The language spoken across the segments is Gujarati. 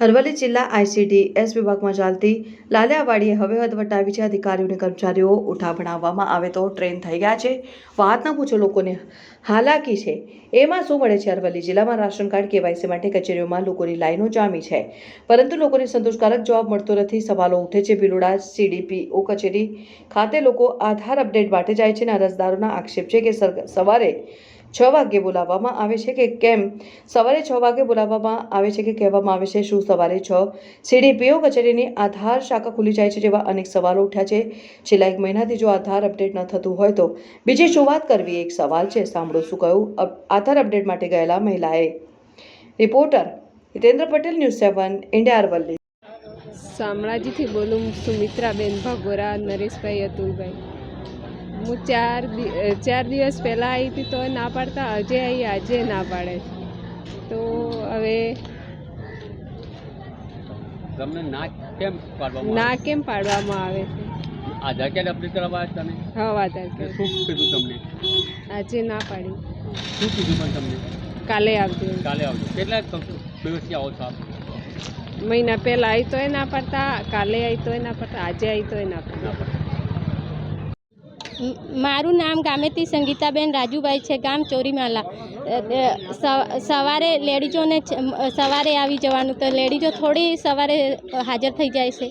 અરવલ્લી જિલ્લા આઈસીડીએસ વિભાગમાં ચાલતી લાલિયાવાડીએ હવે હદ વટાવી છે અધિકારીઓની કર્મચારીઓ. ઉઠા ભણાવવામાં આવે તો ટ્રેન થઈ ગયા છે. વાત ન પૂછો લોકોને હાલાકી છે. એમાં શું મળે છે અરવલ્લી જિલ્લામાં? રાશન કાર્ડ, કેવાયસી માટે કચેરીઓમાં લોકોની લાઈનો જામી છે. પરંતુ લોકોને સંતોષકારક જવાબ મળતો નથી. સવાલો ઉઠે છે ભીલોડા સીડીપીઓ કચેરી ખાતે. લોકો આધાર અપડેટ માટે જાય છે. અને અરજદારોના આક્ષેપ છે કે સવારે છ વાગ્યે બોલાવવામાં આવે છે કે કેમ? સવારે છ વાગે બોલાવવામાં આવે છે કે કહેવામાં આવે છે? શું સવારે છ? સીડીપીઓ કચેરીની આધાર શાખા ખુલી જાય છે જેવા અનેક સવાલો ઉઠ્યા છે. છેલ્લા એક મહિનાથી જો આધાર અપડેટ ન થતું હોય તો બીજી શું વાત કરવી? એક સવાલ છે. સાંભળો શું કહ્યું? આધાર અપડેટ માટે ગયેલા મહિલાએ. Reporter Hitendra Patel, news seven, India Aravalli. શામળાજીથી બોલું, સુમિત્રાબેન ભગોરા, નરેશભાઈ અતુલભાઈ. હું ચાર ચાર દિવસ પહેલાં આવી હતી તો ના પાડતા આજે આવી આજે ના પાડે. છે તો હવે તમને ના કેમ પાડવામાં ના કેમ પાડવામાં આવે છે? આધાર કાર્ડ અપડેટ કરવા તમે? હા આધાર તો કાર્ડ. શું કીધું તમને? આજે ના પાડી. શું કીધું પણ તમને? કાલે આવજો. કાલે આવજો. કેટલા દિવસથી આવો છો આપ? મહિના પહેલાં આવી તોય ના પાડતા કાલે આવી તોય ના પાડતા આજે આવી તોય ના પાડતા. મારું નામ ગામેતી સંગીતાબેન રાજુભાઈ છે ગામ ચોરીમાલા. સવારે લેડીઝોને સવારે આવી જવાનું તો લેડીઝો થોડી સવારે હાજર થઈ જાય છે.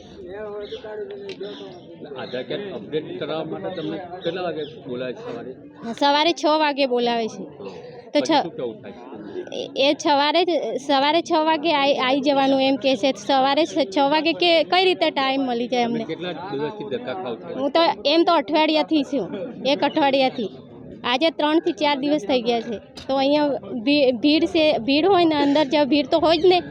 સવારે? છ વાગે બોલાવે છે. તો છ એ- સવારે જ- સવારે છ વાગે આવી જવાનું એમ કહે છે. સવારે છ વાગે કે કઈ રીતે ટાઈમ મળી જાય અમને? હું તો એમ તો અઠવાડિયાથી છું. એક અઠવાડિયાથી. આજે ત્રણથી ચાર દિવસ થઈ ગયા છે. તો અહીંયા ભીડ છે ભીડ હોય ને અંદર જ ભીડ તો હોય જ ને